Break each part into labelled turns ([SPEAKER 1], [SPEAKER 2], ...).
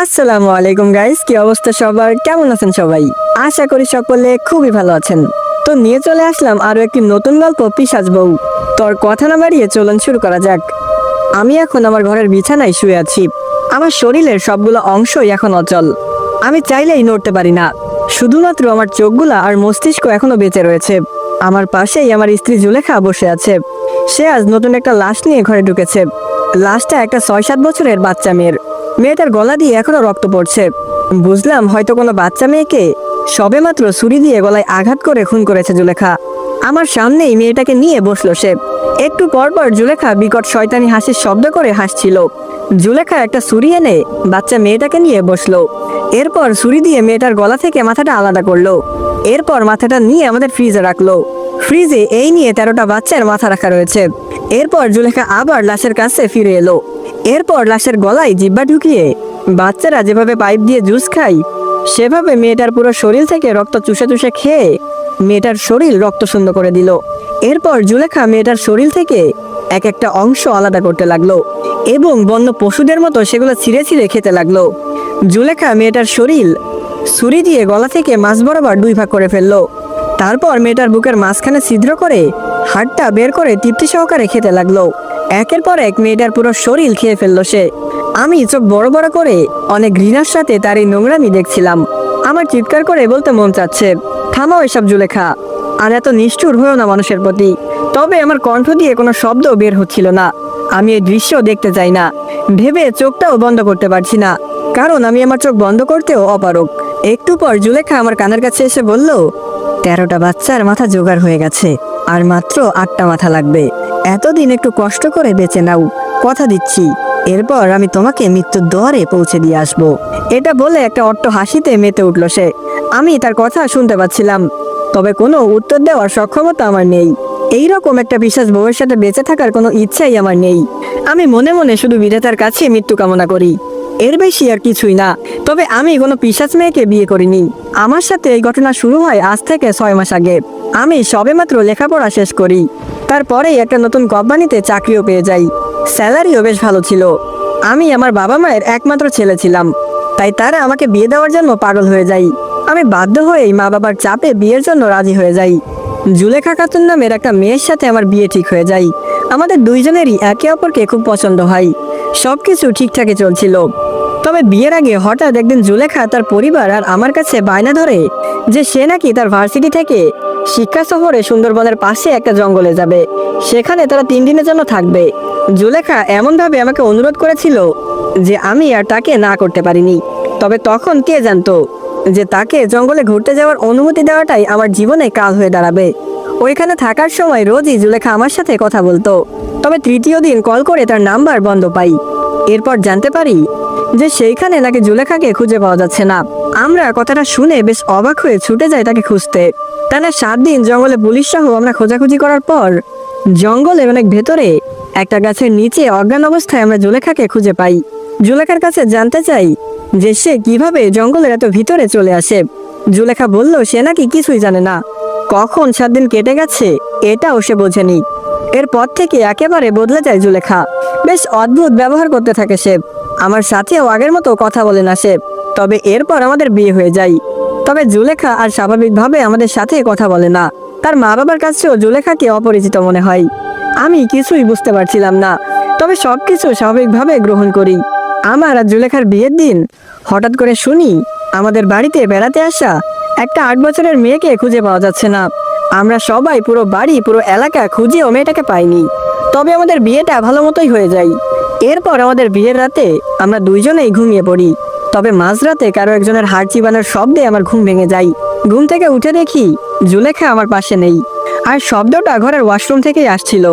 [SPEAKER 1] আসসালামু আলাইকুম গাইস কি অবস্থা সবার? কেমন আছেন সবাই? আশা করি সকলে খুবই ভালো আছেন। তো নিয়ে চলে আসলাম আরও একটি নতুন গল্প পিসাজ বউ। তোর কথা না বাড়িয়ে চলন শুরু করা যাক। আমি এখন আমার ঘরের বিছানায় শুয়ে আছি। আমার শরীরের সবগুলো অংশই এখন অচল। আমি চাইলেই নড়তে পারি না। শুধুমাত্র আমার চোখগুলা আর মস্তিষ্ক এখনও বেঁচে রয়েছে। আমার পাশেই আমার স্ত্রী জুলেখা বসে আছে। সে আজ নতুন একটা লাশ নিয়ে ঘরে ঢুকেছে। লাশটা একটা ছয় সাত বছরের বাচ্চা মেয়ের। মেয়েটার গলা দিয়ে এখনও রক্ত পড়ছে। বুঝলাম হয়তো কোনো বাচ্চা মেয়েকে সবেমাত্র ছুরি দিয়ে গলায় আঘাত করে খুন করেছে জুলেখা। আমার সামনেই মেয়েটাকে নিয়ে বসল সে। একটু পর পর জুলেখা বিকট শয়তানি হাসির শব্দ করে হাসছিল। জুলেখা একটা ছুরি এনে বাচ্চা মেয়েটাকে নিয়ে বসল। এরপর ছুরি দিয়ে মেয়েটার গলা থেকে মাথাটা আলাদা করল। এরপর মাথাটা নিয়ে আমাদের ফ্রিজে রাখল। ফ্রিজে এই নিয়ে তেরোটা বাচ্চার মাথা রাখা রয়েছে। এরপর জুলেখা আবার লাশের কাছে ফিরে এলো। এরপর লাশের গলায় জিব্বা ঢুকিয়ে বাচ্চারা যেভাবে পাইপ দিয়ে জুস খায়, সেভাবে মেয়েটার পুরো শরীর থেকে রক্ত চুষে চুষে খেয়ে মেয়েটার শরীর রক্ত শূন্য করে দিল। এরপর জুলেখা মেয়েটার শরীর থেকে এক একটা অংশ আলাদা করতে লাগল এবং বন্য পশুদের মতো সেগুলো ছিঁড়ে ছিঁড়ে খেতে লাগল। জুলেখা মেয়েটার শরীর ছুরি দিয়ে গলা থেকে মাছ বরাবর দুই ভাগ করে ফেলল। তারপর মেয়েটার বুকের মাঝখানে ছিদ্র করে হাড়টা বের করে তৃপ্তি সহকারে খেতে লাগল। একের পর এক মেয়েটার পুরো শরীর খেয়ে ফেলল সে। আমি চোখ বড় বড় করে অনেক ঘৃণার সাথে তার এই নোংরামি দেখছিলাম। আমার চিৎকার করে বলতে মন চাচ্ছে থামাও এসব জুলেখা। আর এত নিষ্ঠুর হয়েও না মানুষের প্রতি। তবে আমার কণ্ঠ দিয়ে কোনো শব্দ বের হচ্ছিল না। আমি এই দৃশ্য দেখতে চাই না। ভেবে চোখটাও বন্ধ করতে পারছি না। কারণ আমি আমার চোখ বন্ধ করতেও অপারক একটু পর জুলেখা আমার কানের কাছে এসে বলল, তেরোটা বাচ্চার মাথা জোগাড় হয়ে গেছে। আর মাত্র আটটা মাথা লাগবে। এতদিন একটু কষ্ট করে বেঁচে নাও, কথা দিচ্ছি। এরপর আমি তোমাকে মৃত্যুর দোয়ারে পৌঁছে দিয়ে আসব। এটা বলে একটা অট্ট হাসিতে মেতে উঠল সে। আমি তার কথা শুনতে পাচ্ছিলাম, তবে কোনো উত্তর দেওয়ার সক্ষমতা আমার নেই। এই রকম একটা বউয়ের সাথে বেঁচে থাকার কোনো ইচ্ছাই আমার নেই। আমি মনে মনে শুধু বিধাতার কাছে মৃত্যু কামনা করি। এর বেশি আর কিছুই না, তবে আমি কোনো পিসাচ মেয়েকে বিয়ে করিনি। আমার সাথে এই ঘটনা শুরু হয় আজ থেকে ছয় মাস আগে। আমি সবেমাত্র লেখাপড়া শেষ করি। তারপরেই একটা নতুন কোম্পানিতে চাকরিও পেয়ে যাই। স্যালারিও বেশ ভালো ছিল। আমি আমার বাবা মায়ের একমাত্র ছেলে ছিলাম। তাই তারা আমাকে বিয়ে দেওয়ার জন্য পাগল হয়ে যাই। আমি বাধ্য হয়েই মা বাবার চাপে বিয়ের জন্য রাজি হয়ে যাই। জুলেখা খাতুন নামের একটা মেয়ের সাথে আমার বিয়ে ঠিক হয়ে যায় আমাদের দুইজনেরই একে অপরকে খুব পছন্দ হয়। সবকিছু ঠিকঠাকই চলছিল। তবে বিয়ের আগে হঠাৎ একদিন জুলেখা তার পরিবার আর আমার কাছে বায়না ধরে যে সে নাকি তার ভার্সিটি থেকে শিক্ষা সফরে সুন্দরবনের পাশে একটা জঙ্গলে যাবে। সেখানে তারা তিন দিনের জন্য থাকবে। জুলেখা এমনভাবে আমাকে অনুরোধ করেছিল যে আমি আর তাকে না করতে পারিনি। তবে তখন কে জানতো যে তাকে জঙ্গলে ঘুরতে যাওয়ার অনুমতি দেওয়াটাই আমার জীবনে কাল হয়ে দাঁড়াবে। ওইখানে থাকার সময় রোজই জুলেখা আমার সাথে কথা বলতো। তবে তৃতীয় দিন কল করে তার নাম্বার বন্ধ পাই। এরপর জানতে পারি যে সেইখানে নাকি জুলেখাকে খুঁজে পাওয়া যাচ্ছে না। আমরা কথাটা শুনে বেশ অবাক হয়ে ছুটে যাই তাকে খুঁজতে। টানা সাত দিন জঙ্গলে পুলিশ সহ আমরা খোঁজাখুঁজি করার পর জঙ্গলে অনেক ভেতরে একটা গাছের নিচে অজ্ঞান অবস্থায় আমরা জুলেখাকে খুঁজে পাই। জুলেখার কাছে জানতে চাই যে সে কীভাবে জঙ্গলের এত ভিতরে চলে আসে। জুলেখা বলল, সে নাকি কিছুই জানে না। কখন সাত দিন কেটে গেছে, এটাও সে বোঝেনি। এরপর থেকে একেবারে বদলে যায় জুলেখা। বেশ অদ্ভুত ব্যবহার করতে থাকে সে। আমার সাথেও আগের মতো কথা বলে না সে। তবে এরপর আমাদের বিয়ে হয়ে যায়। তবে জুলেখা আর স্বাভাবিকভাবে আমাদের সাথে কথা বলে না। তার মা বাবার কাছেও জুলেখাকে অপরিচিত মনে হয়। আমি কিছুই বুঝতে পারছিলাম না। তবে সব কিছু স্বাভাবিকভাবে গ্রহণ করি। আমার আর জুলেখার বিয়ের দিন? হঠাৎ করে শুনি, আমাদের বাড়িতে বেড়াতে আসা একটা আট বছরের মেয়েকে খুঁজে পাওয়া যাচ্ছে না। আমরা সবাই পুরো বাড়ি, পুরো এলাকা খুঁজেও মেয়েটাকে পাইনি। তবে আমাদের বিয়েটা ভালো মতোই হয়ে যায়। এরপর আমাদের বিয়ের রাতে আমরা দুইজনেই ঘুমিয়ে পড়ি। তবে মাঝরাতে কারও একজনের হাড় চিবানোর শব্দে আমার ঘুম ভেঙে যায়। ঘুম থেকে উঠে দেখি জুলেখা আমার পাশে নেই। আর শব্দটা ঘরের ওয়াশরুম থেকেই আসছিল।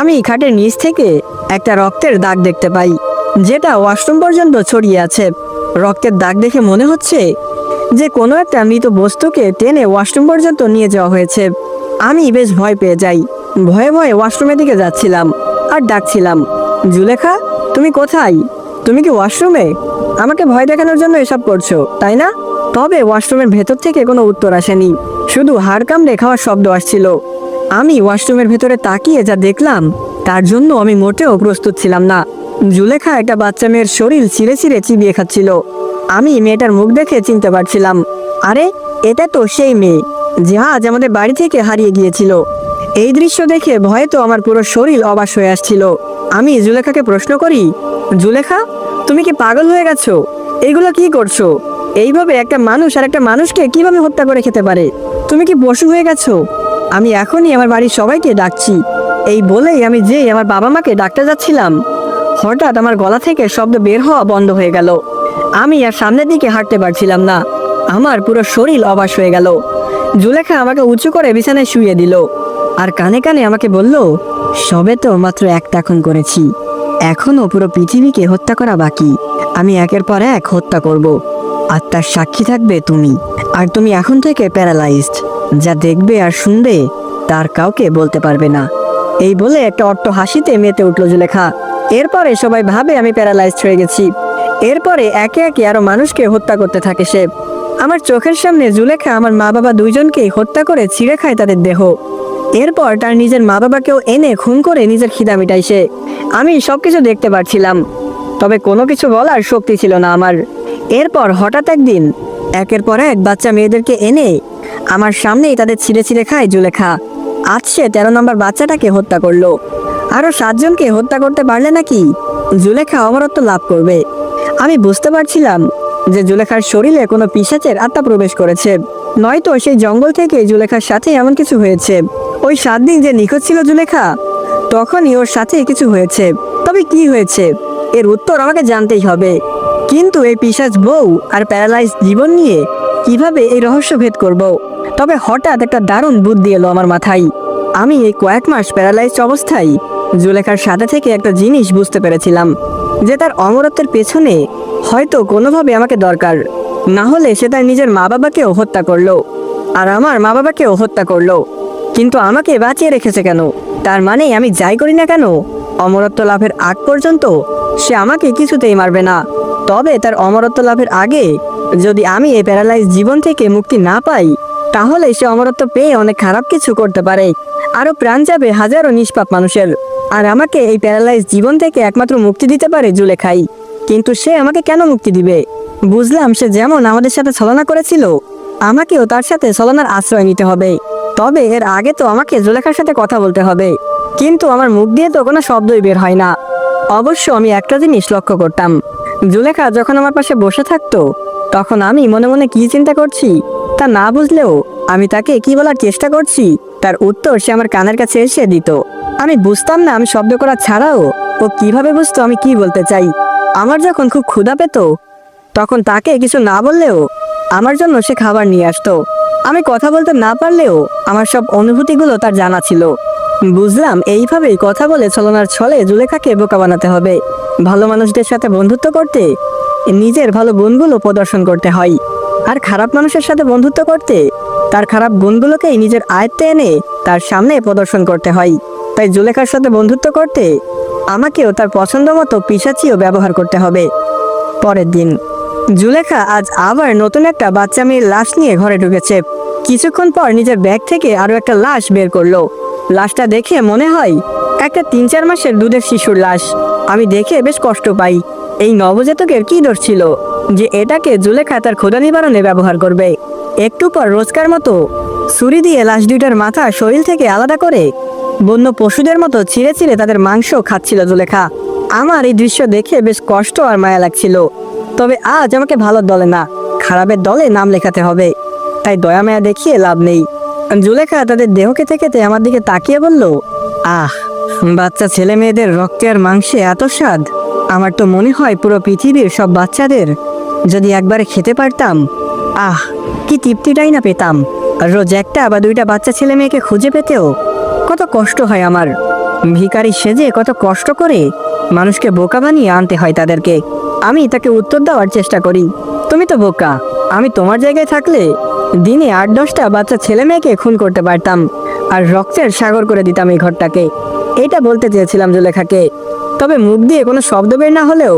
[SPEAKER 1] আমি খাটের নিচ থেকে একটা রক্তের দাগ দেখতে পাই, যেটা ওয়াশরুম পর্যন্ত ছড়িয়ে আছে। রক্তের দাগ দেখে মনে হচ্ছে যে কোনো একটা মৃত বস্তুকে টেনে ওয়াশরুম পর্যন্ত নিয়ে যাওয়া হয়েছে। আমি বেশ ভয় পেয়ে যাই। ভয়ে ভয়ে ওয়াশরুমের দিকে যাচ্ছিলাম আর ডাকছিলাম, জুলেখা, তুমি কোথায়? তুমি কি ওয়াশরুমে? আমাকে ভয় দেখানোর জন্য এসব করছ, তাই না? তবে ওয়াশরুমের ভেতর থেকে কোনো উত্তর আসেনি। শুধু হাড় কামড়ে খাওয়ার শব্দ আসছিল। আমি ওয়াশরুমের ভেতরে তাকিয়ে যা দেখলাম, তার জন্য আমি মোটেও প্রস্তুত ছিলাম না। জুলেখা একটা বাচ্চা মেয়ের শরীর ছিঁড়ে ছিঁড়ে চিবিয়ে খাচ্ছিল। আমি মেয়েটার মুখ দেখে চিনতে পারছিলাম। আরে, এটা তো সেই মেয়ে, যে আজ আমাদের বাড়ি থেকে হারিয়ে গিয়েছিল। এই দৃশ্য দেখে ভয়ে তো আমার পুরো শরীর অবাস হয়ে আসছিল। আমি জুলেখাকে প্রশ্ন করি, জুলেখা, তুমি কি পাগল হয়ে গেছো? এইগুলো কি করছ? এইভাবে একটা মানুষ আর একটা মানুষকে কীভাবে হত্যা করে খেতে পারে? তুমি কি পশু হয়ে গেছো? আমি এখনই আমার বাড়ির সবাইকে ডাকছি। এই বলেই আমি যেই আমার বাবা মাকে ডাকতে যাচ্ছিলাম, হঠাৎ আমার গলা থেকে শব্দ বের হওয়া বন্ধ হয়ে গেল। আমি আর সামনের দিকে হাঁটতে পারছিলাম না। আমার পুরো শরীর অবাস হয়ে গেল। জুলেখা আমাকে উঁচু করে বিছানায় শুয়ে দিল আর কানে কানে আমাকে বলল, সবে তো মাত্র একটা খুন করেছি। এখনও পুরো পৃথিবীকে হত্যা করা বাকি। আমি একের পর এক হত্যা করব। আর তার সাক্ষী থাকবে তুমি। আর তুমি এখন থেকে প্যারালাইজড। যা দেখবে আর শুনবে, তার কাউকে বলতে পারবে না। এই বলে একটা অট্ট হাসিতে মেতে উঠল জুলেখা। এরপরে সবাই ভাবে আমি প্যারালাইজড হয়ে গেছি। এরপরে একে একে আরও মানুষকে হত্যা করতে থাকে সে। আমার চোখের সামনে জুলেখা আমার মা বাবা দুইজনকেই হত্যা করে ছিঁড়ে খায় তাদের দেহ। এরপর তার নিজের মা বাবাকেও এনে খুন করে নিজের খিদা মিটাই সে। আমি সবকিছু দেখতে পারছিলাম, তবে কোনো কিছু বলার শক্তি ছিল না আমার। এরপর হঠাৎ একদিন, একের পর এক বাচ্চা মেয়েদেরকে এনে আমার সামনেই তাদের ছিঁড়ে ছিঁড়ে খায় জুলেখা। আজ সে তেরো নম্বর বাচ্চাটাকে হত্যা করল। আরও সাতজনকে হত্যা করতে পারলে নাকি? জুলেখা অমরত্ব লাভ করবে। আমি বুঝতে পারছিলাম যে জুলেখার শরীরে কোনো পিসাচের আত্মা প্রবেশ করেছে। নয়তো সেই জঙ্গল থেকে জুলেখার সাথে এমন কিছু হয়েছে। ওই সাত দিন যে নিখোঁজ ছিল জুলেখা, তখনই ওর সাথে কিছু হয়েছে। তবে কি হয়েছে? এর উত্তর আমাকে জানতেই হবে। কিন্তু এই পিসাচ বউ আর প্যারালাইজ জীবন নিয়ে কীভাবে এই রহস্য ভেদ করব। তবে হঠাৎ একটা দারুণ বুদ্ধি এলো আমার মাথায়। আমি এই কয়েক মাস প্যারালাইজ অবস্থায় জুলেখার সাথে থেকে একটা জিনিস বুঝতে পেরেছিলাম। যে তার অমরত্বের পেছনে হয়তো কোনোভাবে আমাকে দরকার। না হলে সে তার নিজের মা বাবাকেও হত্যা করল আর আমার মা বাবাকেও হত্যা করল। কিন্তু আমাকে বাঁচিয়ে রেখেছে কেন? তার মানে আমি যাই করি না কেন? অমরত্ব লাভের আগ পর্যন্ত সে আমাকে কিছুতেই মারবে না। তবে তার অমরত্ব লাভের আগে যদি আমি এই প্যারালাইজ জীবন থেকে মুক্তি না পাই, তাহলে সে অমরত্ব পেয়ে অনেক খারাপ কিছু করতে পারে। আরও প্রাণ যাবে হাজারো নিষ্পাপ মানুষের। আর আমাকে এই প্যারালাইজ জীবন থেকে একমাত্র মুক্তি দিতে পারে জুলেখাই। কিন্তু সে আমাকে কেন মুক্তি দিবে? বুঝলাম সে যেমন আমাদের সাথে ছলনা করেছিল, আমাকেও তার সাথে ছলনার আশ্রয় নিতে হবে। তবে এর আগে তো আমাকে জুলেখার সাথে কথা বলতে হবে। কিন্তু আমার মুখ দিয়ে তো কোনো শব্দই বের হয় না। অবশ্য আমি একটা জিনিস লক্ষ্য করতাম। জুলেখা যখন আমার পাশে বসে থাকতো, তখন আমি মনে মনে কি চিন্তা করছি তা না বুঝলেও আমি তাকে কি বলার চেষ্টা করছি, তার উত্তর সে আমার কানের কাছে এসে দিত। আমি বুঝতাম না, আমি শব্দ করা ছাড়াও ও কীভাবে বুঝতো আমি কি বলতে চাই। আমার যখন খুব ক্ষুধা পেত, তখন তাকে কিছু না বললেও আমার জন্য সে খাবার নিয়ে আসতো। আমি কথা বলতে না পারলেও আমার সব অনুভূতিগুলো তার জানা ছিল। বুঝলাম, এইভাবেই কথা বলে ছলনার ছলে জুলেখাকে বোকা বানাতে হবে। ভালো মানুষদের সাথে বন্ধুত্ব করতে নিজের ভালো গুণগুলো প্রদর্শন করতে হয়। আর খারাপ মানুষের সাথে বন্ধুত্ব করতে তার খারাপ গুণগুলোকেই নিজের আয়ত্তে এনে তার সামনে প্রদর্শন করতে হয়। তাই জুলেখার সাথে বন্ধুত্ব করতে আমাকেও তার পছন্দ মতো পিসাচিও ব্যবহার করতে হবে। পরের দিন, জুলেখা আজ আবার নতুন একটা বাচ্চা মেয়ের লাশ নিয়ে ঘরে ঢুকেছে। কিছুক্ষণ পর নিজের ব্যাগ থেকে আরও একটা লাশ বের করল। লাশটা দেখে মনে হয় একটা তিন চার মাসের দুধের শিশুর লাশ। আমি দেখে বেশ কষ্ট পাই। এই নবজাতকের কি দোষ ছিল যে এটাকে জুলেখা তার ক্ষুদা নিবারণে ব্যবহার করবে? একটু পর রোজকার মতো ছুরি দিয়ে লাশ দুইটার মাথা শরীর থেকে আলাদা করে বন্য পশুদের মতো ছিঁড়ে ছিঁড়ে তাদের মাংস খাচ্ছিল জুলেখা। আমার এই দৃশ্য দেখে বেশ কষ্ট আর মায়া লাগছিল। তবে আজ আমাকে ভালো দলে না, খারাপের দলে নাম লেখাতে হবে। তাই দয়া মায়া দেখিয়ে লাভ নেই। জুলেখা তাদের দেহ খেতে খেতে আমার দিকে তাকিয়ে বলল, আহ, বাচ্চা ছেলে মেয়েদের রক্তে আর মাংসে এত স্বাদ। আমার তো মনে হয় পুরো পৃথিবীর সব বাচ্চাদের যদি একবারে খেতে পারতাম, আহ, কি তৃপ্তিটাই না পেতাম। রোজ একটা বা দুইটা বাচ্চা ছেলে মেয়েকে খুঁজে পেতেও কত কষ্ট হয় আমার। ভিকারি সেজে কত কষ্ট করে মানুষকে বোকা বানিয়ে আনতে হয় তাদেরকে। আমি তাকে উত্তর দেওয়ার চেষ্টা করি। তুমি তো বোকা। আমি তোমার জায়গায় থাকলে দিনে আট দশটা বাচ্চা ছেলে মেয়েকে খুন করতে পারতাম আর রক্তের সাগর করে দিতাম এই ঘরটাকে। এটা বলতে চেয়েছিলাম জুলেখাকে। তবে মুখ দিয়ে কোনো শব্দ বের না হলেও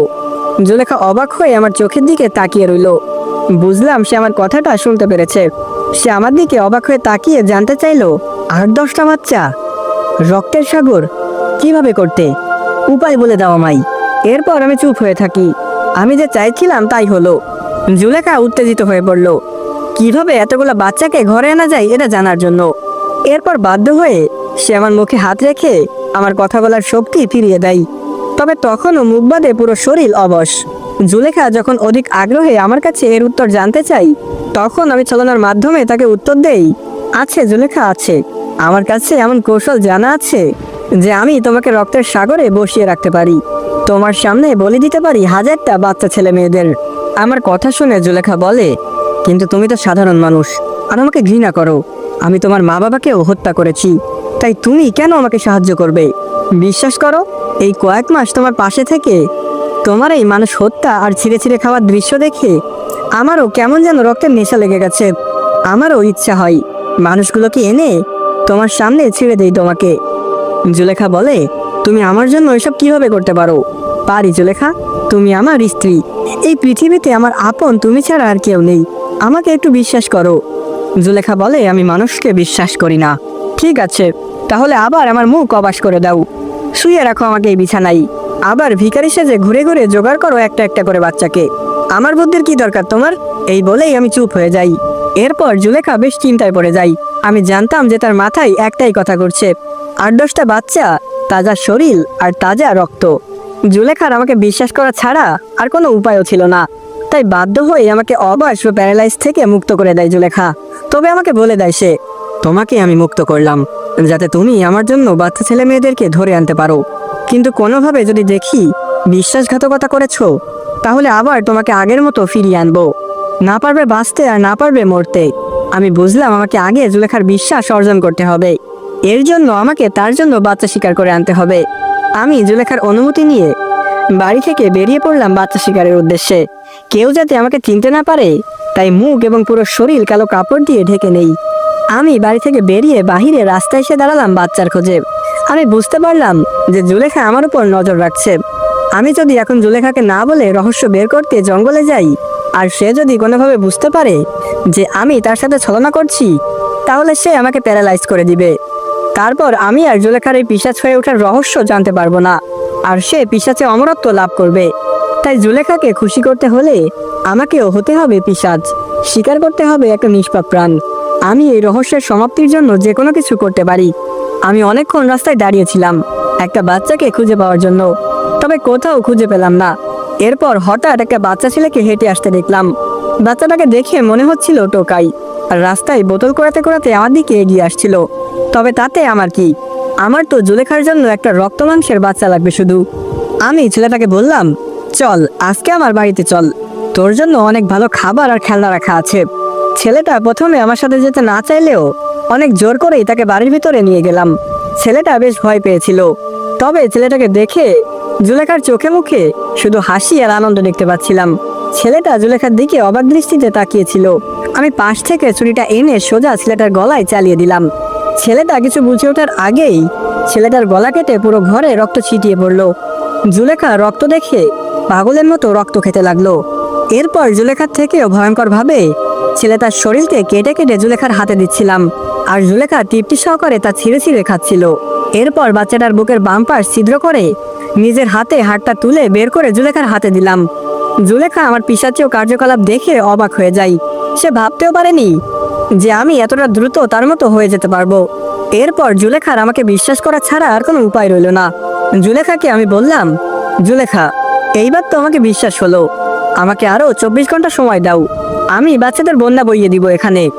[SPEAKER 1] জুলেখা অবাক হয়ে আমার চোখের দিকে তাকিয়ে রইল। বুঝলাম সে আমার কথাটা শুনতে পেরেছে। সে আমার দিকে অবাক হয়ে তাকিয়ে জানতে চাইলো আট দশটা বাচ্চা। রক্তের সাগর, কীভাবে করতে? উপায় বলে দাও আমায়। এরপর আমি চুপ হয়ে থাকি। আমি যে চাইছিলাম তাই হলো। জুলেখা উত্তেজিত হয়ে পড়ল। কীভাবে এতগুলো বাচ্চাকে ঘরে আনা যায় এটা জানার জন্য। এরপর বাধ্য হয়ে সে আমার মুখে হাত রেখে আমার কথা বলার শক্তি ফিরিয়ে দেয়। তবে তখনও মুখ বাদে পুরো শরীর অবশ। জুলেখা যখন অধিক আগ্রহে আমার কাছে এর উত্তর জানতে চাই, তখন আমি ছলনার মাধ্যমে তাকে উত্তর দেই, আছে জুলেখা, আছে। আমার কাছে এমন কৌশল জানা আছে যে আমি তোমাকে রক্তের সাগরে বসিয়ে রাখতে পারি। তোমার সামনে বলে দিতে পারি হাজারটা বাচ্চা ছেলে মেয়েদের। আমার কথা শুনে জুলেখা বলে, কিন্তু তুমি তো সাধারণ মানুষ, আর আমাকে ঘৃণা করো। আমি তোমার মা বাবাকেও হত্যা করেছি। তাই তুমি কেন আমাকে সাহায্য করবে? বিশ্বাস করো, এই কয়েক মাস তোমার পাশে থেকে তোমার এই মানুষ হত্যা আর ছিঁড়ে ছিঁড়ে খাওয়ার দৃশ্য দেখে আমারও কেমন যেন রক্তের নেশা লেগে গেছে। আমারও ইচ্ছা হয় মানুষগুলোকে এনে তোমার সামনে ছিঁড়ে দেই তোমাকে। জুলেখা বলে, তুমি আমার জন্য এসব কীভাবে করতে পারো? পারি জুলেখা, তুমি আমার স্ত্রী। এই পৃথিবীতে আমার আপন তুমি ছাড়া আর কেউ নেই। আমাকে একটু বিশ্বাস করো। জুলেখা বলে, আমি মানুষকে বিশ্বাস করি না। ঠিক আছে, তাহলে আবার আমার মুখ অবাস করে দাও। শুয়ে রাখো আমাকে এই বিছানায়। আবার ভিখারি সেজে ঘুরে ঘুরে জোগাড় করো একটা একটা করে বাচ্চাকে। আমার বুদ্ধির কি দরকার তোমার? এই বলেই আমি চুপ হয়ে যাই। এরপর জুলেখা বেশ চিন্তায় পড়ে যাই আমি জানতাম যে তার মাথায় একটাই কথা করছে আট দশটা বাচ্চা, তাজা শরীর আর তাজা রক্ত। জুলেখার আমাকে বিশ্বাস করা ছাড়া আর কোনো উপায়ও ছিল না। তাই বাধ্য হয়ে আমাকে অবয়স ও প্যারালাইজ থেকে মুক্ত করে দেয় জুলেখা। তবে আমাকে বলে দেয় সে, তোমাকে আমি মুক্ত করলাম, যাতে তুমি আমার জন্য বাচ্চা ছেলে মেয়েদেরকে ধরে আনতে পারো। কিন্তু কোনোভাবে যদি দেখি বিশ্বাসঘাতকতা করেছ, তাহলে আবার তোমাকে আগের মতো ফিরিয়ে আনব। না পারবে বাঁচতে আর না পারবে মরতে। আমি বুঝলাম আমাকে আগে জুলেখার বিশ্বাস অর্জন করতে হবে। এর জন্য আমাকে তার জন্য বাচ্চা শিকার করে আনতে হবে। আমি জুলেখার অনুমতি নিয়ে বাড়ি থেকে বেরিয়ে পড়লাম বাচ্চা শিকারের উদ্দেশ্যে। কেউ যাতে আমাকে চিনতে না পারে, তাই মুখ এবং পুরো শরীর কালো কাপড় দিয়ে ঢেকে নেই। আমি বাড়ি থেকে বেরিয়ে বাহিরে রাস্তায় এসে দাঁড়ালাম বাচ্চার খোঁজে। আমি বুঝতে পারলাম যে জুলেখা আমার উপর নজর রাখছে। আমি যদি এখন জুলেখাকে না বলে রহস্য বের করতে জঙ্গলে যাই আর সে যদি কোনোভাবে বুঝতে পারে যে আমি তার সাথে ছলনা করছি, তাহলে সে আমাকে প্যারালাইজ করে দিবে। তারপর আমি আর জুলেখার এই পিসাচ হয়ে ওঠার রহস্য জানতে পারব না, আর সে পিসাচে অমরত্ব লাভ করবে। তাই জুলেখাকে খুশি করতে হলে আমাকেও হতে হবে পিসাজ স্বীকার করতে হবে একটা নিষ্পাপ প্রাণ। আমি এই রহস্যের সমাপ্তির জন্য যে কোনো কিছু করতে পারি। আমি অনেকক্ষণ রাস্তায় দাঁড়িয়েছিলাম একটা বাচ্চাকে খুঁজে পাওয়ার জন্য, তবে কোথাও খুঁজে পেলাম না। এরপর হঠাৎ একটা বাচ্চা ছেলেকে হেঁটে আসতে দেখলাম। বাচ্চাটাকে দেখে মনে হচ্ছিল টোকাই, আর রাস্তায় বোতল করাতে করাতে আমার দিকে এগিয়ে আসছিল। তবে তাতে আমার কি? আমার তো জুলেখার জন্য একটা রক্ত মাংসের বাচ্চা লাগবে শুধু। আমি ছেলেটাকে বললাম, চল, আজকে আমার বাড়িতে চল। তোর জন্য অনেক ভালো খাবার আর খেলনা রাখা আছে। ছেলেটা প্রথমে আমার সাথে যেতে না চাইলেও অনেক জোর করেই তাকে বাড়ির ভিতরে নিয়ে গেলাম। ছেলেটা বেশ ভয় পেয়েছিল। তবে ছেলেটাকে দেখে জুলেখার চোখে মুখে শুধু হাসি আর আনন্দ দেখতে পাচ্ছিলাম। ছেলেটা জুলেখার দিকে অবাক দৃষ্টিতে তাকিয়েছিল। আমি পাশ থেকে ছুরিটা এনে সোজা ছেলেটার গলায় চালিয়ে দিলাম। ছেলেটা কিছু বুঝে ওঠার আগেই ছেলেটার গলা কেটে পুরো ঘরে রক্ত ছিটিয়ে পড়ল। জুলেখা রক্ত দেখে পাগলের মতো রক্ত খেতে লাগল। এরপর জুলেখার থেকেও ভয়ঙ্করভাবে ছেলেটার শরীরকে কেটে কেটে জুলেখার হাতে দিচ্ছিলাম আর জুলেখা তৃপ্তি সহকারে তা ছিঁড়ে ছিঁড়ে খাচ্ছিল। এরপর বাচ্চাটার বুকের বাম্পার ছিদ্র করে নিজের হাতে হাতটা তুলে বের করে জুলেখার হাতে দিলাম। জুলেখা আমার পিসাচেও কার্যকলাপ দেখে অবাক হয়ে যায়। সে ভাবতেও পারেনি যে আমি এতটা দ্রুত তার মতো হয়ে যেতে পারব। এরপর জুলেখার আমাকে বিশ্বাস করা ছাড়া আর কোনো উপায় রইল না। জুলেখাকে আমি বললাম, জুলেখা, এইবার তো আমাকে বিশ্বাস হলো। আমাকে আরও চব্বিশ ঘণ্টা সময় দাও। আমি বাচ্চাদের বন্যা বইয়ে দিব এখানে।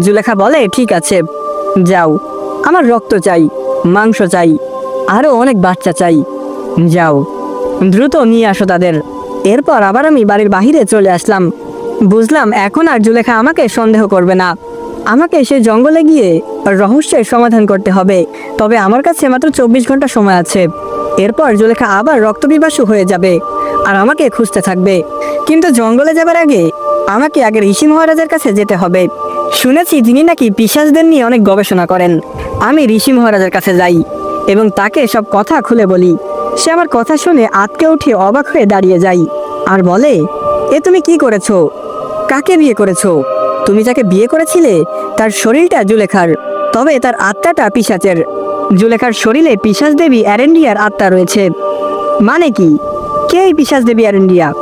[SPEAKER 1] জুলেখা বলে, ঠিক আছে, যাও। আমার রক্ত চাই, মাংস চাই আরও অনেক বাচ্চা চাই। যাও। দ্রুত নিয়ে আসো তাদের। এরপর আবার আমি বাড়ির বাহিরে চলে আসলাম। বুঝলাম এখন আর জুলেখা আমাকে সন্দেহ করবে না। আমাকে সে জঙ্গলে গিয়ে রহস্যের সমাধান করতে হবে। তবে আমার কাছে মাত্র চব্বিশ ঘণ্টা সময় আছে। এরপর জুলেখা আবার রক্তবিবাসু হয়ে যাবে আর আমাকে খুঁজতে থাকবে। কিন্তু জঙ্গলে যাবার আগে আমাকে আগে ঋষি মহারাজের কাছে যেতে হবে। শুনেছি তিনি নাকি পিসাসদের নিয়ে অনেক গবেষণা করেন। আমি ঋষি মহারাজের কাছে যাই এবং তাকে সব কথা খুলে বলি। সে আমার কথা শুনে আতকে উঠে অবাক হয়ে দাঁড়িয়ে যাই। আর বলে, এ তুমি কি করেছ? কাকে বিয়ে করেছ? তুমি যাকে বিয়ে করেছিলে, তার শরীরটা জুলেখার, তবে তার আত্মাটা পিসাচের জুলেখার শরীরে পিসাচ দেবী অ্যারেন্ডিয়ার আত্মা রয়েছে। মানে কি? কে এই পিসাজ দেবী অ্যারেন্ডিয়া?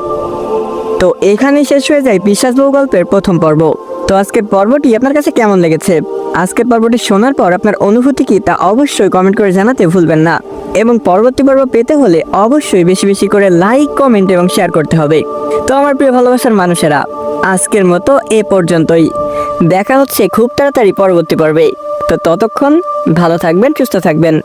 [SPEAKER 1] তো এখানে শেষ হয়ে যায় বিশ্বাস বহু গল্পের প্রথম পর্ব। তো আজকের পর্বটি আপনার কাছে কেমন লেগেছে? আজকের পর্বটি শোনার পর আপনার অনুভূতি কি তা অবশ্যই কমেন্ট করে জানাতে ভুলবেন না। এবং পরবর্তী পর্ব পেতে হলে অবশ্যই বেশি বেশি করে লাইক কমেন্ট এবং শেয়ার করতে হবে। তো আমার প্রিয় ভালোবাসার মানুষেরা, আজকের মতো এ পর্যন্তই। দেখা হচ্ছে খুব তাড়াতাড়ি পরবর্তী পর্বে। তো ততক্ষণ ভালো থাকবেন, সুস্থ থাকবেন।